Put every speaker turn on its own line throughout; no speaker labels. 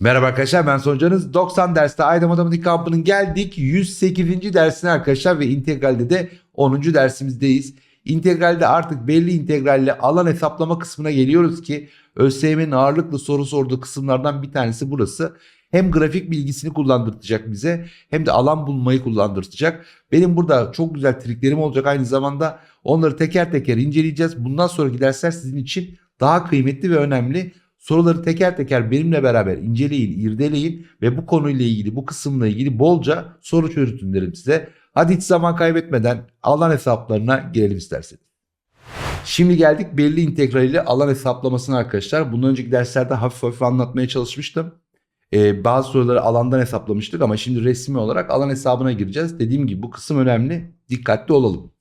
Merhaba arkadaşlar ben Soncanız. 90 derste Ayda Matematik Kampı'nın geldik 108. dersine arkadaşlar ve integralde de 10. dersimizdeyiz. İntegralde artık belli integralle alan hesaplama kısmına geliyoruz ki ÖSYM'nin ağırlıklı soru sorduğu kısımlardan bir tanesi burası. Hem grafik bilgisini kullandırtacak bize hem de alan bulmayı kullandırtacak. Benim burada çok güzel triklerim olacak aynı zamanda onları teker teker inceleyeceğiz. Bundan sonraki dersler sizin için daha kıymetli ve önemli. Soruları teker teker benimle beraber inceleyin, irdeleyin ve bu konuyla ilgili, bu kısımla ilgili bolca soru çözün derim size. Hadi hiç zaman kaybetmeden alan hesaplarına girelim isterseniz. Şimdi geldik belli integraliyle alan hesaplamasına arkadaşlar. Bundan önceki derslerde hafif hafif anlatmaya çalışmıştım. Ee, bazı soruları alandan hesaplamıştık ama şimdi resmi olarak alan hesabına gireceğiz. Dediğim gibi bu kısım önemli. Dikkatli olalım.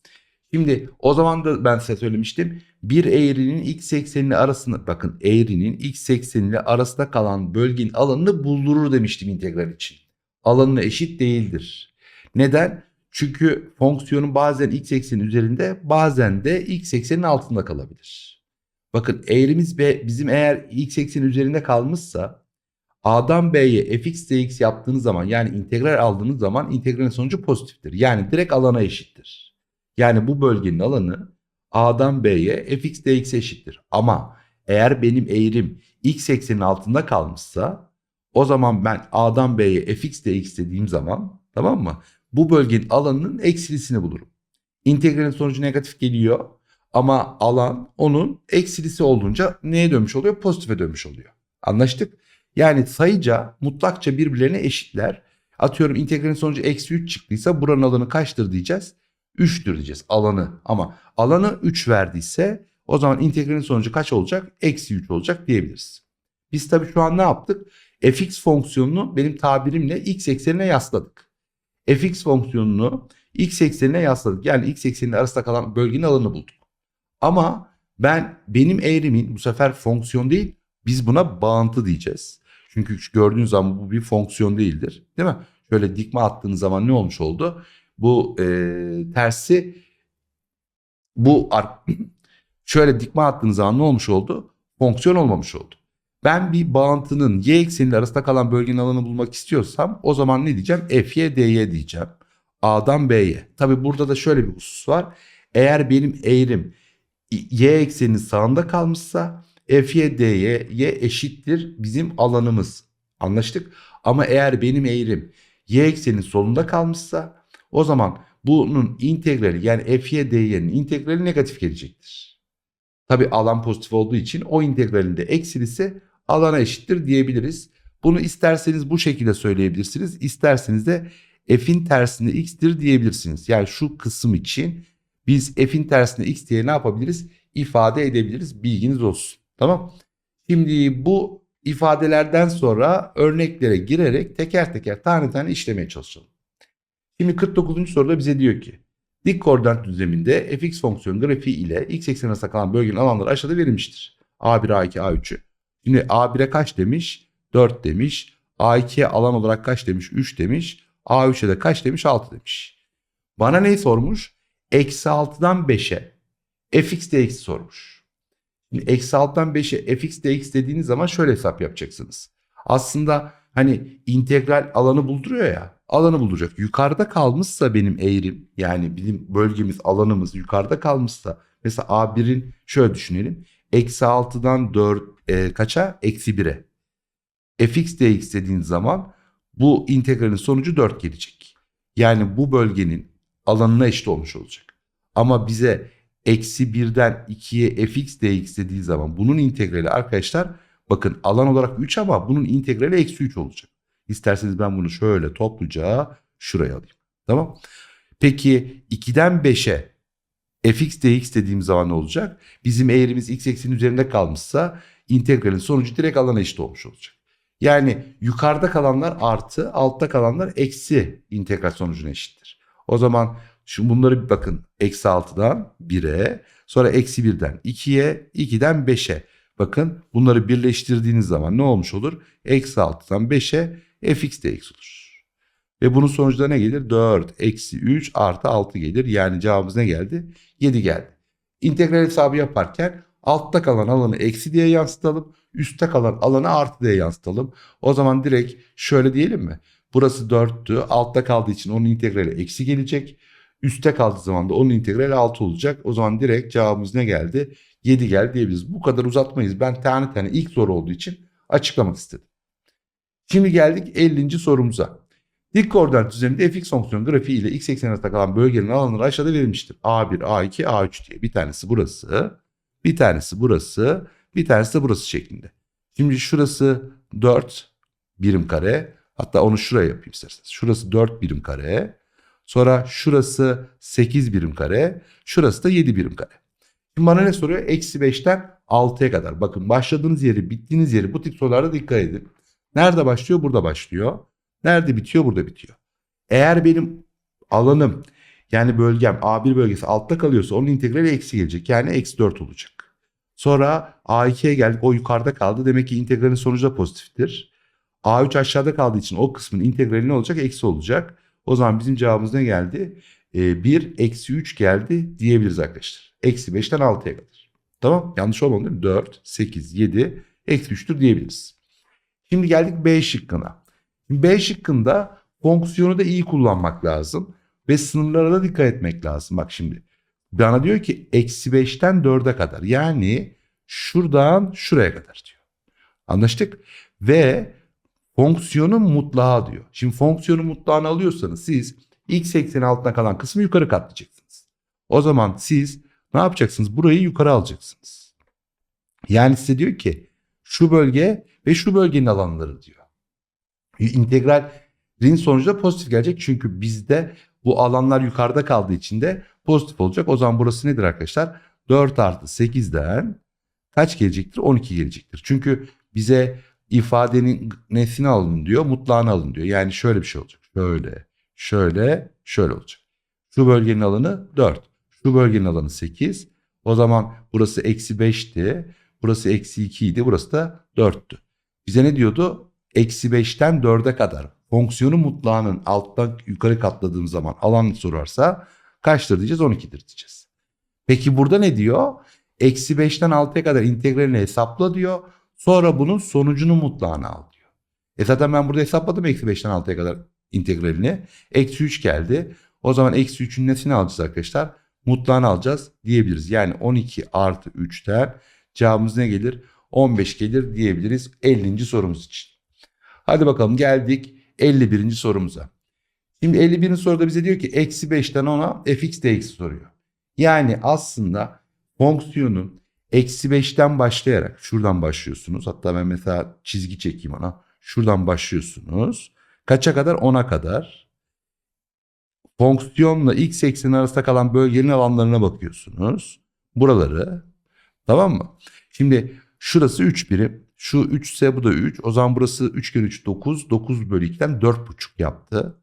Şimdi o zaman da ben size söylemiştim. Bir eğrinin x eksenini arasında bakın eğrinin x ekseniyle arasında kalan bölgenin alanını buldurur demiştim integral için. Alanına eşit değildir. Neden? Çünkü fonksiyonun bazen x ekseni üzerinde bazen de x eksenin altında kalabilir. Bakın eğrimiz B, bizim eğer x ekseni üzerinde kalmışsa A'dan B'ye fx dx yaptığınız zaman yani integral aldığınız zaman integralin sonucu pozitiftir. Yani direkt alana eşittir. Yani bu bölgenin alanı A'dan B'ye fx dx eşittir. Ama eğer benim eğrim x eksenin altında kalmışsa o zaman ben A'dan B'ye fx dx dediğim zaman tamam mı? Bu bölgenin alanının eksilisini bulurum. İntegralin sonucu negatif geliyor ama alan onun eksilisi olduğunca neye dönmüş oluyor? Pozitife dönmüş oluyor. Anlaştık? Yani sayıca mutlakça birbirlerine eşitler. Atıyorum integralin sonucu eksi 3 çıktıysa buranın alanı kaçtır diyeceğiz. 3'tür diyeceğiz alanı. Ama alanı 3 verdiyse o zaman integralin sonucu kaç olacak? Eksi 3 olacak diyebiliriz. Biz tabii şu an ne yaptık? fx fonksiyonunu benim tabirimle x eksenine yasladık. fx fonksiyonunu x eksenine yasladık. Yani x ekseninin arasında kalan bölgenin alanını bulduk. Ama ben benim eğrimin bu sefer fonksiyon değil biz buna bağıntı diyeceğiz. Çünkü gördüğünüz zaman bu bir fonksiyon değildir. Değil mi? Şöyle dikme attığınız zaman ne olmuş oldu? Bu e, tersi bu şöyle dikme attığınız zaman ne olmuş oldu? Fonksiyon olmamış oldu. Ben bir bağıntının y ekseniyle arasında kalan bölgenin alanını bulmak istiyorsam o zaman ne diyeceğim? Fy dy diyeceğim. A'dan B'ye. Tabi burada da şöyle bir husus var. Eğer benim eğrim y ekseninin sağında kalmışsa Fy dy eşittir bizim alanımız. Anlaştık? Ama eğer benim eğrim y eksenin solunda kalmışsa o zaman bunun integrali yani Fy dy'nin integrali negatif gelecektir. Tabi alan pozitif olduğu için o integralin de eksilisi alana eşittir diyebiliriz. Bunu isterseniz bu şekilde söyleyebilirsiniz. İsterseniz de f'in tersinde x'tir diyebilirsiniz. Yani şu kısım için biz f'in tersinde x diye ne yapabiliriz? İfade edebiliriz. Bilginiz olsun. Tamam. Şimdi bu ifadelerden sonra örneklere girerek teker teker tane tane işlemeye çalışalım. Şimdi 49. soruda bize diyor ki dik koordinat düzleminde fx fonksiyon grafiği ile x eksenine arasında kalan bölgenin alanları aşağıda verilmiştir. A1, A2, A3'ü. Şimdi A1'e kaç demiş? 4 demiş. A2'ye alan olarak kaç demiş? 3 demiş. A3'e de kaç demiş? 6 demiş. Bana neyi sormuş? Eksi 6'dan 5'e fx dx'i sormuş. Şimdi eksi 6'dan 5'e fx dx dediğiniz zaman şöyle hesap yapacaksınız. Aslında hani integral alanı bulduruyor ya. Alanı bulduracak. Yukarıda kalmışsa benim eğrim yani bizim bölgemiz alanımız yukarıda kalmışsa mesela A1'in şöyle düşünelim. Eksi 6'dan 4 e, kaça? Eksi 1'e. fx dx dediğiniz zaman bu integralin sonucu 4 gelecek. Yani bu bölgenin alanına eşit olmuş olacak. Ama bize eksi 1'den 2'ye fx dx dediği zaman bunun integrali arkadaşlar bakın alan olarak 3 ama bunun integrali eksi 3 olacak. İsterseniz ben bunu şöyle topluca şuraya alayım. Tamam. Peki 2'den 5'e fx dx dediğim zaman ne olacak? Bizim eğrimiz x eksenin üzerinde kalmışsa integralin sonucu direkt alana eşit olmuş olacak. Yani yukarıda kalanlar artı altta kalanlar eksi integral sonucuna eşittir. O zaman Şimdi bunları bir bakın. Eksi 6'dan 1'e sonra eksi 1'den 2'ye 2'den 5'e. Bakın bunları birleştirdiğiniz zaman ne olmuş olur? Eksi 6'dan 5'e fx dx olur. Ve bunun sonucu da ne gelir? 4 eksi 3 artı 6 gelir. Yani cevabımız ne geldi? 7 geldi. İntegral hesabı yaparken altta kalan alanı eksi diye yansıtalım. Üstte kalan alanı artı diye yansıtalım. O zaman direkt şöyle diyelim mi? Burası 4'tü. Altta kaldığı için onun integrali eksi gelecek. Üste kaldığı zaman da onun integrali 6 olacak. O zaman direkt cevabımız ne geldi? 7 geldi diyebiliriz. Bu kadar uzatmayız. Ben tane tane ilk soru olduğu için açıklamak istedim. Şimdi geldik 50. sorumuza. Dik koordinat düzeninde fx fonksiyon grafiği ile x eksen arasında kalan bölgenin alanları aşağıda verilmiştir. A1, A2, A3 diye. Bir tanesi burası, bir tanesi burası, bir tanesi de burası şeklinde. Şimdi şurası 4 birim kare. Hatta onu şuraya yapayım isterseniz. Şurası 4 birim kare. Sonra şurası 8 birim kare. Şurası da 7 birim kare. Şimdi bana ne soruyor? Eksi 5'ten 6'ya kadar. Bakın başladığınız yeri, bittiğiniz yeri bu tip sorularda dikkat edin. Nerede başlıyor? Burada başlıyor. Nerede bitiyor? Burada bitiyor. Eğer benim alanım yani bölgem A1 bölgesi altta kalıyorsa onun integrali eksi gelecek. Yani eksi 4 olacak. Sonra A2'ye geldik. O yukarıda kaldı. Demek ki integralin sonucu da pozitiftir. A3 aşağıda kaldığı için o kısmın integrali ne olacak? Eksi olacak. O zaman bizim cevabımız ne geldi? Ee, 1 eksi 3 geldi diyebiliriz arkadaşlar. Eksi 5'ten 6'ya kadar. Tamam yanlış olmadı değil mi? 4, 8, 7 eksi 3'tür diyebiliriz. Şimdi geldik B şıkkına. B şıkkında fonksiyonu da iyi kullanmak lazım. Ve sınırlara da dikkat etmek lazım. Bak şimdi bana diyor ki eksi 5'ten 4'e kadar. Yani şuradan şuraya kadar diyor. Anlaştık? Ve fonksiyonun mutlağı diyor. Şimdi fonksiyonun mutlağını alıyorsanız siz x ekseni altına kalan kısmı yukarı katlayacaksınız. O zaman siz ne yapacaksınız? Burayı yukarı alacaksınız. Yani size diyor ki şu bölge ve şu bölgenin alanları diyor. İntegralin sonucu da pozitif gelecek. Çünkü bizde bu alanlar yukarıda kaldığı için de pozitif olacak. O zaman burası nedir arkadaşlar? 4 artı 8'den kaç gelecektir? 12 gelecektir. Çünkü bize ifadenin nesini alın diyor, mutlağını alın diyor. Yani şöyle bir şey olacak. Şöyle, şöyle, şöyle olacak. Şu bölgenin alanı 4. Şu bölgenin alanı 8. O zaman burası eksi 5'ti. Burası eksi 2 idi. Burası da 4'tü. Bize ne diyordu? Eksi 5'ten 4'e kadar fonksiyonu mutlağının alttan yukarı katladığım zaman alan sorarsa kaçtır diyeceğiz? 12'dir diyeceğiz. Peki burada ne diyor? Eksi 5'ten 6'ya kadar integralini hesapla diyor. Sonra bunun sonucunu mutlağına al diyor. E zaten ben burada hesapladım eksi 5'ten 6'ya kadar integralini. Eksi 3 geldi. O zaman eksi 3'ün nesini alacağız arkadaşlar? Mutlağını alacağız diyebiliriz. Yani 12 artı 3'ten cevabımız ne gelir? 15 gelir diyebiliriz 50. sorumuz için. Hadi bakalım geldik 51. sorumuza. Şimdi 51. soruda bize diyor ki eksi 5'ten 10'a fx dx soruyor. Yani aslında fonksiyonun eksi 5'ten başlayarak şuradan başlıyorsunuz. Hatta ben mesela çizgi çekeyim ona. Şuradan başlıyorsunuz. Kaça kadar? 10'a kadar. Fonksiyonla x ekseni arasında kalan bölgenin alanlarına bakıyorsunuz. Buraları. Tamam mı? Şimdi şurası 3 birim. Şu 3 ise bu da 3. O zaman burası 3 kere 3 9. 9 bölü 2'den 4,5 yaptı.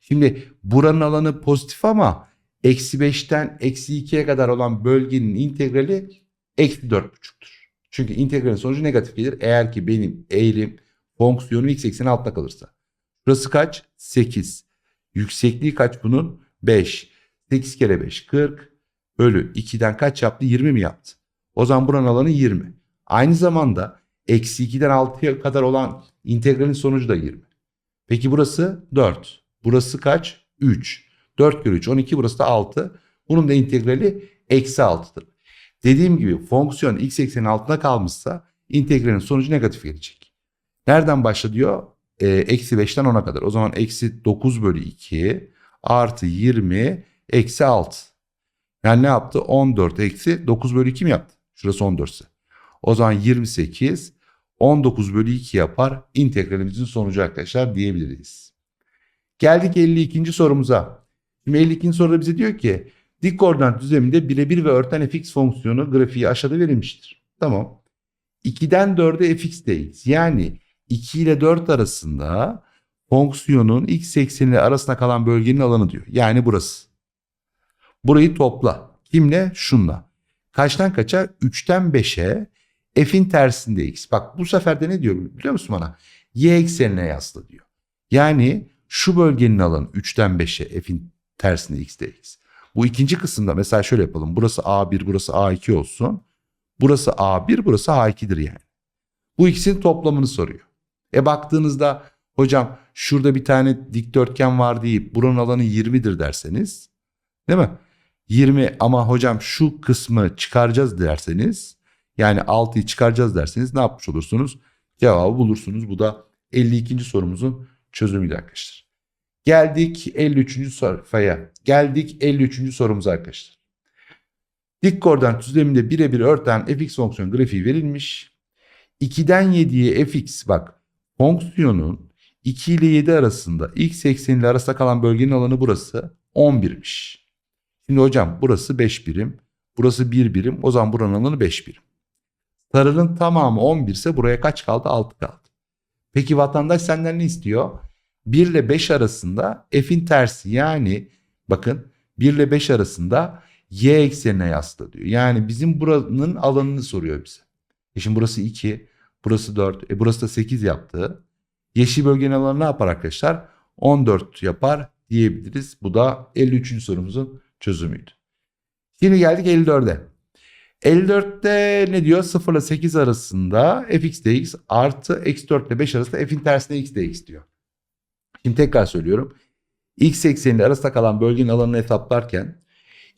Şimdi buranın alanı pozitif ama eksi 5'ten eksi 2'ye kadar olan bölgenin integrali eksi 4,5'tur. Çünkü integralin sonucu negatif gelir. Eğer ki benim eğrim fonksiyonu x ekseni altta kalırsa. Burası kaç? 8. Yüksekliği kaç bunun? 5. 8 kere 5 40 bölü 2'den kaç yaptı? 20 mi yaptı? O zaman buranın alanı 20. Aynı zamanda eksi 2'den 6'ya kadar olan integralin sonucu da 20. Peki burası 4. Burası kaç? 3. 4 kere 3 12 burası da 6. Bunun da integrali eksi 6'dır. Dediğim gibi fonksiyon x eksenin altına kalmışsa integralin sonucu negatif gelecek. Nereden başla diyor? Ee, eksi 5'ten 10'a kadar. O zaman eksi 9 bölü 2 artı 20 eksi 6. Yani ne yaptı? 14 eksi 9 bölü 2 mi yaptı? Şurası 14 ise. O zaman 28 19 bölü 2 yapar. İntegralimizin sonucu arkadaşlar diyebiliriz. Geldik 52. sorumuza. Şimdi 52. soruda bize diyor ki dik koordinat düzleminde birebir ve örten fx fonksiyonu grafiği aşağıda verilmiştir. Tamam. 2'den 4'e fx dx yani 2 ile 4 arasında fonksiyonun x ekseni arasında kalan bölgenin alanı diyor. Yani burası. Burayı topla. Kimle? Şunla. Kaçtan kaça? 3'ten 5'e f'in tersinde x. Bak bu sefer de ne diyor biliyor musun bana? Y eksenine yasla diyor. Yani şu bölgenin alanı 3'ten 5'e f'in tersinde x dx. Bu ikinci kısımda mesela şöyle yapalım. Burası A1, burası A2 olsun. Burası A1, burası A2'dir yani. Bu ikisinin toplamını soruyor. E baktığınızda hocam şurada bir tane dikdörtgen var deyip buranın alanı 20'dir derseniz değil mi? 20 ama hocam şu kısmı çıkaracağız derseniz yani 6'yı çıkaracağız derseniz ne yapmış olursunuz? Cevabı bulursunuz. Bu da 52. sorumuzun çözümüydü arkadaşlar. Geldik 53. sayfaya. Geldik 53. sorumuza arkadaşlar. Dik koordinat düzleminde birebir örten fx fonksiyon grafiği verilmiş. 2'den 7'ye fx bak fonksiyonun 2 ile 7 arasında x ekseniyle arasında kalan bölgenin alanı burası 11'miş. Şimdi hocam burası 5 birim. Burası 1 birim. O zaman buranın alanı 5 birim. Sarının tamamı 11 ise buraya kaç kaldı? 6 kaldı. Peki vatandaş senden ne istiyor? 1 ile 5 arasında f'in tersi yani bakın 1 ile 5 arasında y eksenine yasla diyor. Yani bizim buranın alanını soruyor bize. E şimdi burası 2, burası 4, e burası da 8 yaptı. Yeşil bölgenin alanı ne yapar arkadaşlar? 14 yapar diyebiliriz. Bu da 53. sorumuzun çözümüydü. Şimdi geldik 54'e. 54'te ne diyor? 0 ile 8 arasında fx dx artı eksi 4 ile 5 arasında f'in tersine x dx diyor. Şimdi tekrar söylüyorum. x ekseniyle arasında kalan bölgenin alanını hesaplarken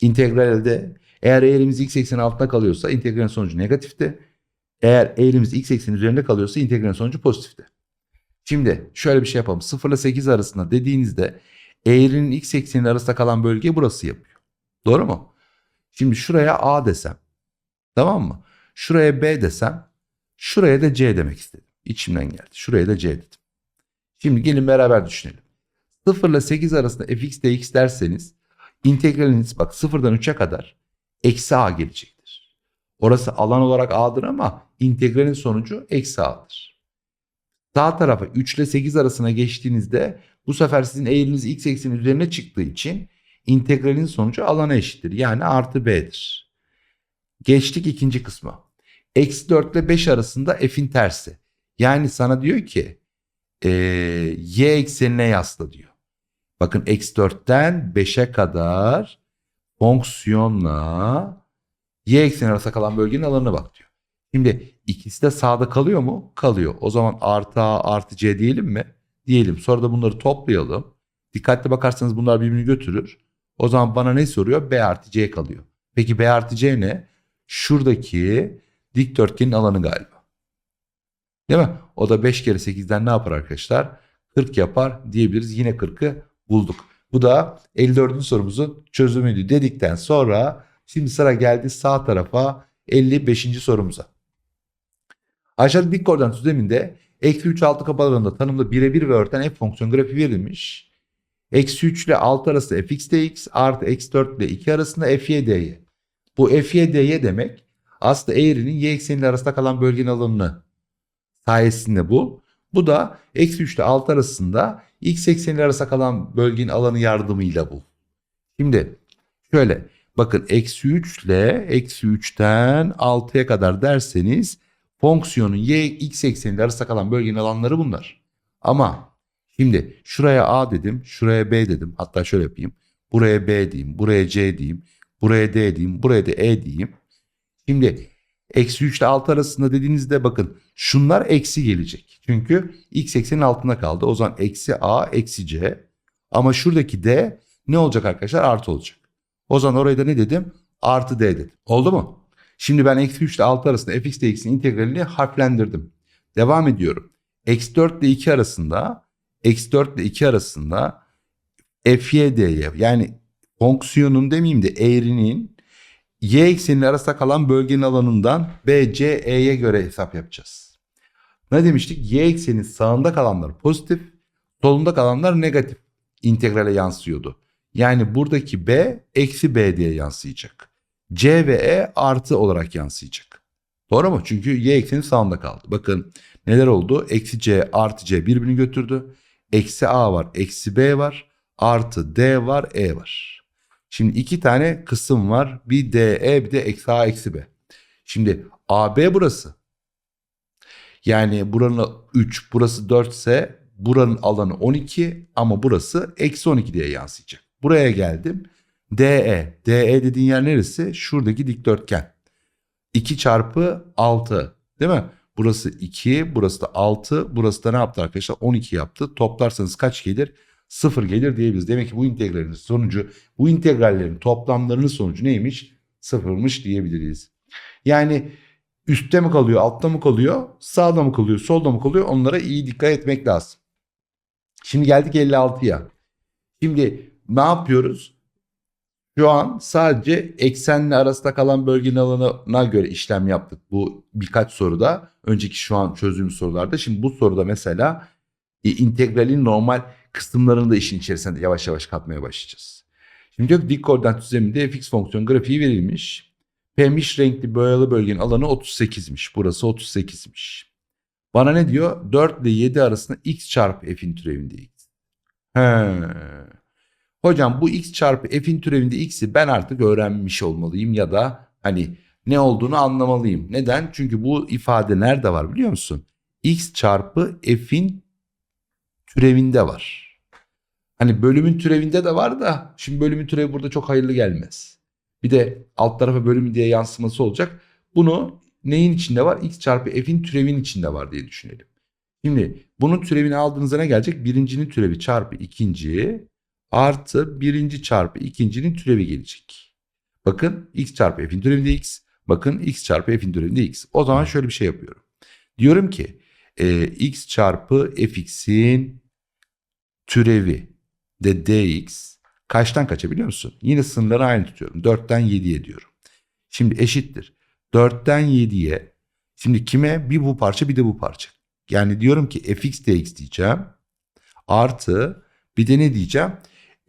integralde eğer eğrimiz x ekseni altında kalıyorsa integralin sonucu negatifti. Eğer eğrimiz x ekseni üzerinde kalıyorsa integralin sonucu pozitifti. Şimdi şöyle bir şey yapalım. 0 ile 8 arasında dediğinizde eğrinin x ekseni arasında kalan bölge burası yapıyor. Doğru mu? Şimdi şuraya A desem. Tamam mı? Şuraya B desem. Şuraya da C demek istedim. İçimden geldi. Şuraya da C dedim. Şimdi gelin beraber düşünelim. 0 ile 8 arasında fx dx derseniz integraliniz bak 0'dan 3'e kadar eksi a gelecektir. Orası alan olarak a'dır ama integralin sonucu eksi a'dır. Sağ tarafa 3 ile 8 arasına geçtiğinizde bu sefer sizin eğriniz x eksenin üzerine çıktığı için integralin sonucu alana eşittir. Yani artı b'dir. Geçtik ikinci kısma. Eksi 4 ile 5 arasında f'in tersi. Yani sana diyor ki e, y eksenine yasla diyor. Bakın eksi 4'ten 5'e kadar fonksiyonla y ekseni arasında kalan bölgenin alanına bak diyor. Şimdi ikisi de sağda kalıyor mu? Kalıyor. O zaman artı a artı c diyelim mi? Diyelim. Sonra da bunları toplayalım. Dikkatli bakarsanız bunlar birbirini götürür. O zaman bana ne soruyor? B artı C kalıyor. Peki B artı C ne? Şuradaki dikdörtgenin alanı galiba. Değil mi? O da 5 kere 8'den ne yapar arkadaşlar? 40 yapar diyebiliriz. Yine 40'ı bulduk. Bu da 54. sorumuzun çözümüydü dedikten sonra şimdi sıra geldi sağ tarafa 55. sorumuza. Aşağıda dik koordinat düzleminde eksi 3 6 kapalarında tanımda birebir ve örten f fonksiyon grafiği verilmiş. Eksi 3 ile 6 arasında fx dx artı eksi 4 ile 2 arasında fy dy. Bu fy dy demek aslında eğrinin y ekseniyle arasında kalan bölgenin alanını sayesinde bu. Bu da eksi 3 ile 6 arasında x ekseniyle arasında kalan bölgenin alanı yardımıyla bu. Şimdi şöyle bakın eksi 3 ile eksi 3'ten 6'ya kadar derseniz fonksiyonun y x ekseniyle arasında kalan bölgenin alanları bunlar. Ama Şimdi şuraya A dedim, şuraya B dedim. Hatta şöyle yapayım. Buraya B diyeyim, buraya C diyeyim, buraya D diyeyim, buraya da E diyeyim. Şimdi eksi 3 ile 6 arasında dediğinizde bakın şunlar eksi gelecek. Çünkü x eksenin altında kaldı. O zaman eksi A, eksi C. Ama şuradaki D ne olacak arkadaşlar? Artı olacak. O zaman oraya da ne dedim? Artı D dedim. Oldu mu? Şimdi ben eksi 3 ile 6 arasında fx dx'in integralini harflendirdim. Devam ediyorum. Eksi 4 ile 2 arasında eksi 4 ile 2 arasında fy dy yani fonksiyonun demeyeyim de eğrinin y ekseniyle arasında kalan bölgenin alanından BCE'ye göre hesap yapacağız. Ne demiştik? Y eksenin sağında kalanlar pozitif, solunda kalanlar negatif integrale yansıyordu. Yani buradaki B eksi B diye yansıyacak. C ve E artı olarak yansıyacak. Doğru mu? Çünkü Y eksenin sağında kaldı. Bakın neler oldu? Eksi C artı C birbirini götürdü. Eksi A var, eksi B var, artı D var, E var. Şimdi iki tane kısım var. Bir DE bir de eksi A eksi B. Şimdi AB burası. Yani buranın 3 burası 4 ise buranın alanı 12 ama burası eksi 12 diye yansıyacak. Buraya geldim. DE. DE dediğin yer neresi? Şuradaki dikdörtgen. 2 çarpı 6 değil mi? Burası 2, burası da 6, burası da ne yaptı arkadaşlar? 12 yaptı. Toplarsanız kaç gelir? 0 gelir diyebiliriz. Demek ki bu integralin sonucu, bu integrallerin toplamlarının sonucu neymiş? Sıfırmış diyebiliriz. Yani üstte mi kalıyor, altta mı kalıyor, sağda mı kalıyor, solda mı kalıyor onlara iyi dikkat etmek lazım. Şimdi geldik 56'ya. Şimdi ne yapıyoruz? Şu an sadece eksenle arasında kalan bölgenin alanına göre işlem yaptık. Bu birkaç soruda. Önceki şu an çözdüğümüz sorularda. Şimdi bu soruda mesela e, integralin normal kısımlarını da işin içerisine yavaş yavaş katmaya başlayacağız. Şimdi diyor ki dik koordinat düzleminde fx fonksiyon grafiği verilmiş. Pembiş renkli boyalı bölgenin alanı 38'miş. Burası 38'miş. Bana ne diyor? 4 ile 7 arasında x çarpı f'in türevinde x. He. Hocam bu x çarpı f'in türevinde x'i ben artık öğrenmiş olmalıyım ya da hani ne olduğunu anlamalıyım. Neden? Çünkü bu ifade nerede var biliyor musun? x çarpı f'in türevinde var. Hani bölümün türevinde de var da şimdi bölümün türevi burada çok hayırlı gelmez. Bir de alt tarafa bölüm diye yansıması olacak. Bunu neyin içinde var? x çarpı f'in türevin içinde var diye düşünelim. Şimdi bunun türevini aldığınızda ne gelecek? Birincinin türevi çarpı ikinci artı birinci çarpı ikincinin türevi gelecek. Bakın x çarpı f'in türevinde x. Bakın x çarpı f'in türevinde x. O zaman şöyle bir şey yapıyorum. Diyorum ki e, x çarpı fx'in türevi de dx kaçtan kaça biliyor musun? Yine sınırları aynı tutuyorum. 4'ten 7'ye diyorum. Şimdi eşittir. 4'ten 7'ye şimdi kime? Bir bu parça bir de bu parça. Yani diyorum ki fx dx diyeceğim. Artı bir de ne diyeceğim?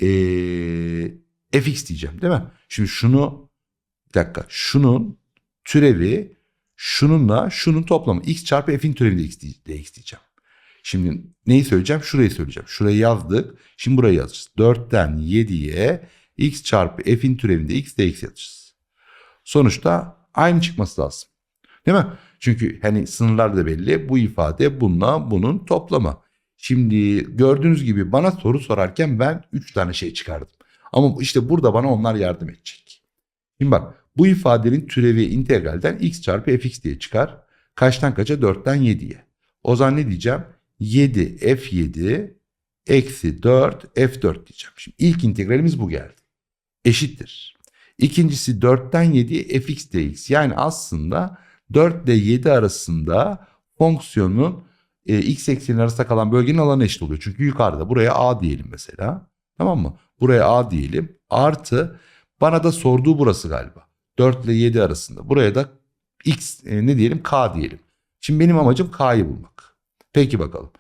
Ee, fx diyeceğim değil mi? Şimdi şunu bir dakika şunun türevi şununla şunun toplamı x çarpı f'in türevi dx, dx diyeceğim. Şimdi neyi söyleyeceğim? Şurayı söyleyeceğim. Şurayı yazdık. Şimdi burayı yazacağız. 4'ten 7'ye x çarpı f'in türevinde x dx yazacağız. Sonuçta aynı çıkması lazım. Değil mi? Çünkü hani sınırlar da belli. Bu ifade bununla bunun toplamı. Şimdi gördüğünüz gibi bana soru sorarken ben 3 tane şey çıkardım. Ama işte burada bana onlar yardım edecek. Şimdi bak bu ifadenin türevi integralden x çarpı fx diye çıkar. Kaçtan kaça? 4'ten 7'ye. O zaman ne diyeceğim? 7 f7 eksi 4 f4 diyeceğim. Şimdi ilk integralimiz bu geldi. Eşittir. İkincisi 4'ten 7'ye fx dx. Yani aslında 4 ile 7 arasında fonksiyonun e, x ekseni arasında kalan bölgenin alanı eşit oluyor. Çünkü yukarıda buraya a diyelim mesela. Tamam mı? Buraya a diyelim. Artı bana da sorduğu burası galiba. 4 ile 7 arasında. Buraya da x e, ne diyelim k diyelim. Şimdi benim amacım k'yı bulmak. Peki bakalım.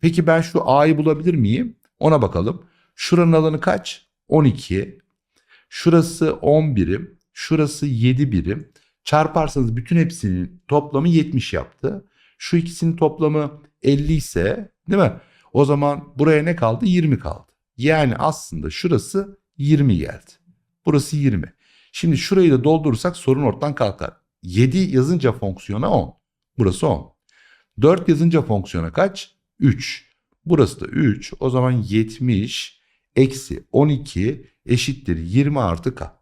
Peki ben şu a'yı bulabilir miyim? Ona bakalım. Şuranın alanı kaç? 12. Şurası 10 birim. Şurası 7 birim. Çarparsanız bütün hepsinin toplamı 70 yaptı. Şu ikisinin toplamı 50 ise değil mi? O zaman buraya ne kaldı? 20 kaldı. Yani aslında şurası 20 geldi. Burası 20. Şimdi şurayı da doldurursak sorun ortadan kalkar. 7 yazınca fonksiyona 10. Burası 10. 4 yazınca fonksiyona kaç? 3. Burası da 3. O zaman 70 eksi 12 eşittir 20 artı k.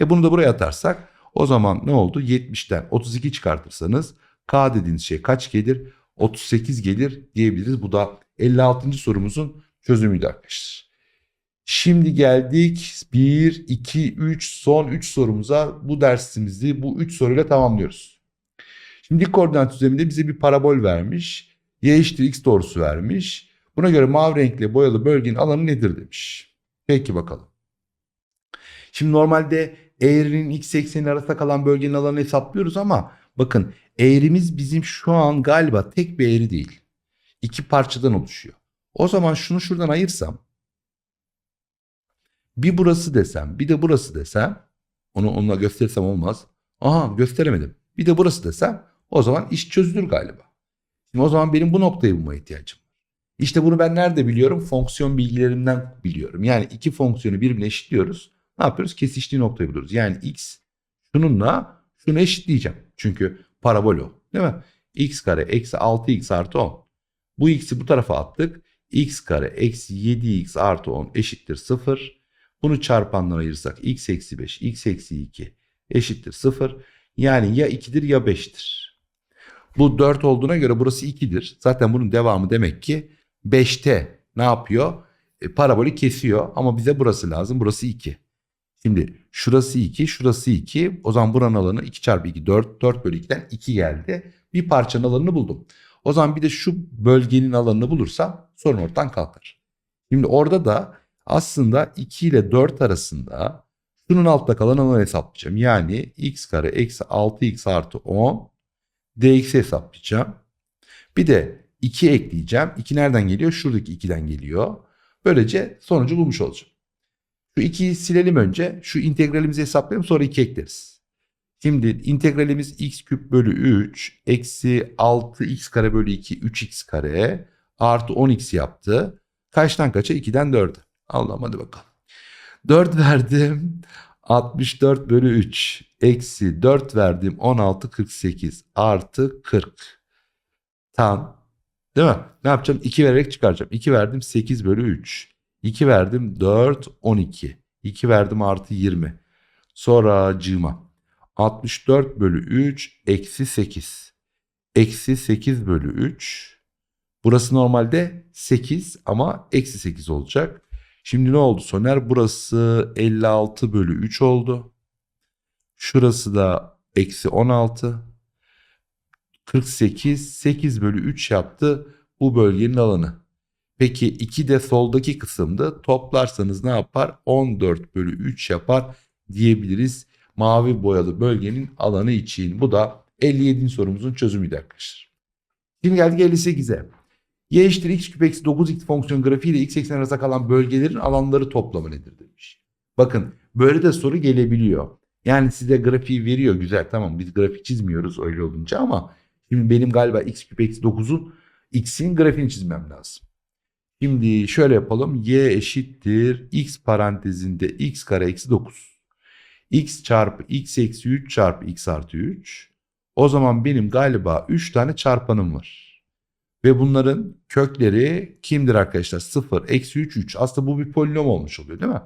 E bunu da buraya atarsak o zaman ne oldu? 70'ten 32 çıkartırsanız k dediğiniz şey kaç gelir? 38 gelir diyebiliriz. Bu da 56. sorumuzun çözümüydü arkadaşlar. Şimdi geldik 1, 2, 3 son 3 sorumuza. Bu dersimizi bu 3 soruyla tamamlıyoruz. Şimdi dik koordinat düzleminde bize bir parabol vermiş. Y eşittir x doğrusu vermiş. Buna göre mavi renkli boyalı bölgenin alanı nedir demiş. Peki bakalım. Şimdi normalde eğrinin x ekseni arasında kalan bölgenin alanını hesaplıyoruz ama bakın eğrimiz bizim şu an galiba tek bir eğri değil. İki parçadan oluşuyor. O zaman şunu şuradan ayırsam bir burası desem bir de burası desem onu onunla gösterirsem olmaz. Aha gösteremedim. Bir de burası desem o zaman iş çözülür galiba. Şimdi o zaman benim bu noktayı bulmaya ihtiyacım var. İşte bunu ben nerede biliyorum? Fonksiyon bilgilerimden biliyorum. Yani iki fonksiyonu birbirine eşitliyoruz. Ne yapıyoruz? Kesiştiği noktayı buluyoruz. Yani x şununla şunu eşitleyeceğim. Çünkü parabol o. Değil mi? x kare eksi 6x artı 10. Bu x'i bu tarafa attık. x kare eksi 7x artı 10 eşittir 0. Bunu çarpanlara ayırsak x eksi 5, x eksi 2 eşittir 0. Yani ya 2'dir ya 5'tir. Bu 4 olduğuna göre burası 2'dir. Zaten bunun devamı demek ki 5'te ne yapıyor? E, parabolü kesiyor ama bize burası lazım. Burası 2. Şimdi şurası 2, şurası 2. O zaman buranın alanı 2 çarpı 2, 4. 4 bölü 2'den 2 geldi. Bir parçanın alanını buldum. O zaman bir de şu bölgenin alanını bulursam sorun ortadan kalkar. Şimdi orada da aslında 2 ile 4 arasında şunun altta kalan alanı hesaplayacağım. Yani x kare eksi 6x artı 10 dx'i hesaplayacağım. Bir de 2 ekleyeceğim. 2 nereden geliyor? Şuradaki 2'den geliyor. Böylece sonucu bulmuş olacağım. Şu 2'yi silelim önce. Şu integralimizi hesaplayalım sonra 2 ekleriz. Şimdi integralimiz x küp bölü 3 eksi 6x kare bölü 2 3x kare artı 10x yaptı. Kaçtan kaça? 2'den 4'e. Allah'ım hadi bakalım. 4 verdim. 64 bölü 3 eksi 4 verdim 16 48 artı 40 tam değil mi? Ne yapacağım? 2 vererek çıkaracağım. 2 verdim 8 bölü 3 2 verdim 4 12 2 verdim artı 20 sonra cıma 64 bölü 3 eksi 8 eksi 8 bölü 3 burası normalde 8 ama eksi 8 olacak. Şimdi ne oldu Soner? Burası 56 bölü 3 oldu. Şurası da eksi 16. 48 8 bölü 3 yaptı bu bölgenin alanı. Peki 2 de soldaki kısımda toplarsanız ne yapar? 14 bölü 3 yapar diyebiliriz mavi boyalı bölgenin alanı için. Bu da 57. sorumuzun çözümüydü arkadaşlar. Şimdi geldik 58'e. Y eşittir x küp eksi 9x fonksiyon grafiği ile x eksen arasında kalan bölgelerin alanları toplamı nedir demiş. Bakın böyle de soru gelebiliyor. Yani size grafiği veriyor güzel tamam biz grafik çizmiyoruz öyle olunca ama şimdi benim galiba x küp eksi 9'un x'in grafiğini çizmem lazım. Şimdi şöyle yapalım y eşittir x parantezinde x kare eksi 9. x çarpı x eksi 3 çarpı x artı 3. O zaman benim galiba 3 tane çarpanım var. Ve bunların kökleri kimdir arkadaşlar? 0, eksi 3, 3. Aslında bu bir polinom olmuş oluyor değil mi?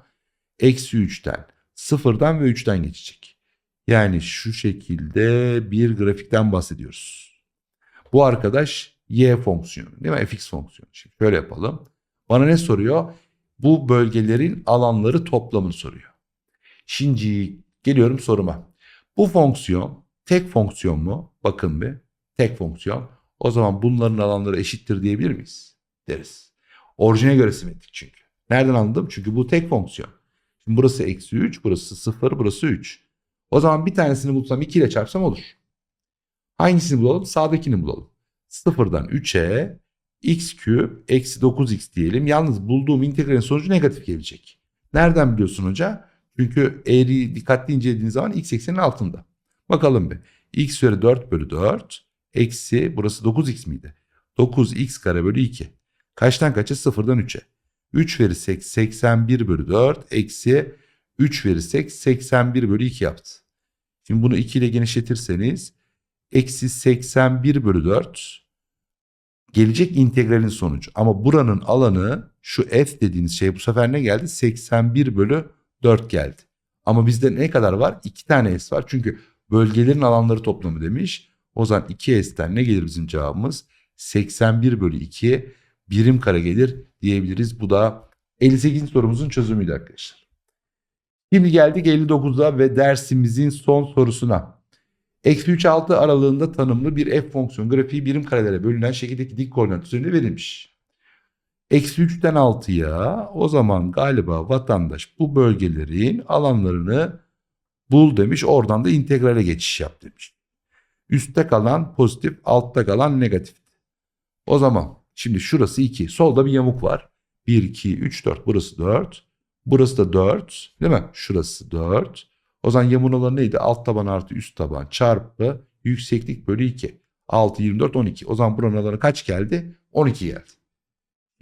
Eksi 3'ten, 0'dan ve 3'ten geçecek. Yani şu şekilde bir grafikten bahsediyoruz. Bu arkadaş y fonksiyonu değil mi? fx fonksiyonu. Şimdi şöyle yapalım. Bana ne soruyor? Bu bölgelerin alanları toplamını soruyor. Şimdi geliyorum soruma. Bu fonksiyon tek fonksiyon mu? Bakın bir. Tek fonksiyon. O zaman bunların alanları eşittir diyebilir miyiz? Deriz. Orijine göre simetrik çünkü. Nereden anladım? Çünkü bu tek fonksiyon. Şimdi burası eksi 3, burası 0, burası 3. O zaman bir tanesini bulsam 2 ile çarpsam olur. Hangisini bulalım? Sağdakini bulalım. 0'dan 3'e x küp eksi 9x diyelim. Yalnız bulduğum integralin sonucu negatif gelecek. Nereden biliyorsun hoca? Çünkü eğri dikkatli incelediğiniz zaman x eksenin altında. Bakalım bir. x üzeri 4 bölü 4 eksi burası 9x miydi? 9x kare bölü 2. Kaçtan kaça? 0'dan 3'e. 3 verirsek 81 bölü 4 eksi 3 verirsek 81 bölü 2 yaptı. Şimdi bunu 2 ile genişletirseniz eksi 81 bölü 4 gelecek integralin sonucu. Ama buranın alanı şu f dediğiniz şey bu sefer ne geldi? 81 bölü 4 geldi. Ama bizde ne kadar var? 2 tane s var. Çünkü bölgelerin alanları toplamı demiş. O zaman 2s'ten ne gelir bizim cevabımız? 81 bölü 2 birim kare gelir diyebiliriz. Bu da 58. sorumuzun çözümüydü arkadaşlar. Şimdi geldik 59'a ve dersimizin son sorusuna. Eksi 3 6 aralığında tanımlı bir f fonksiyon grafiği birim karelere bölünen şekildeki dik koordinat üzerinde verilmiş. Eksi 3'ten 6'ya o zaman galiba vatandaş bu bölgelerin alanlarını bul demiş. Oradan da integrale geçiş yap demiş. Üstte kalan pozitif, altta kalan negatif. O zaman şimdi şurası 2. Solda bir yamuk var. 1, 2, 3, 4. Burası 4. Burası da 4. Değil mi? Şurası 4. O zaman yamuğun alanı neydi? Alt taban artı üst taban çarpı yükseklik bölü 2. 6, 24, 12. O zaman buranın alanı kaç geldi? 12 geldi.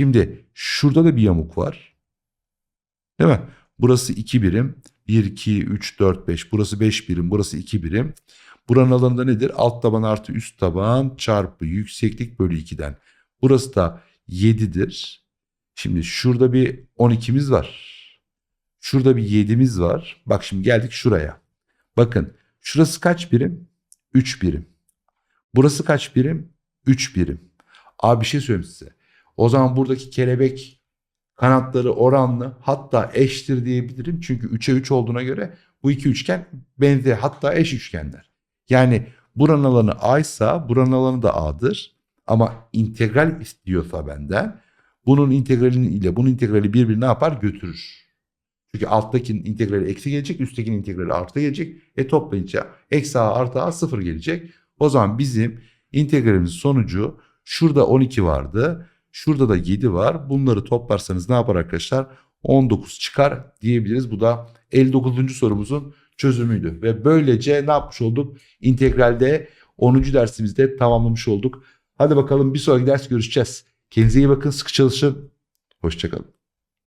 Şimdi şurada da bir yamuk var. Değil mi? Burası 2 birim. 1, 2, 3, 4, 5. Burası 5 birim. Burası 2 birim. Buranın alanında nedir? Alt taban artı üst taban çarpı yükseklik bölü 2'den. Burası da 7'dir. Şimdi şurada bir 12'miz var. Şurada bir 7'miz var. Bak şimdi geldik şuraya. Bakın şurası kaç birim? 3 birim. Burası kaç birim? 3 birim. Abi bir şey söyleyeyim size. O zaman buradaki kelebek kanatları oranlı hatta eştir diyebilirim. Çünkü 3'e 3 olduğuna göre bu iki üçgen benzer hatta eş üçgenler. Yani buranın alanı A ise buranın alanı da A'dır. Ama integral istiyorsa benden bunun integralini ile bunun integrali birbirine yapar götürür. Çünkü alttakinin integrali eksi gelecek, üsttekinin integrali artı gelecek. E toplayınca eksi a artı a sıfır gelecek. O zaman bizim integralimizin sonucu şurada 12 vardı. Şurada da 7 var. Bunları toplarsanız ne yapar arkadaşlar? 19 çıkar diyebiliriz. Bu da 59. sorumuzun çözümüydü. Ve böylece ne yapmış olduk? İntegralde 10. dersimizde tamamlamış olduk. Hadi bakalım bir sonraki ders görüşeceğiz. Kendinize iyi bakın, sıkı çalışın. Hoşçakalın.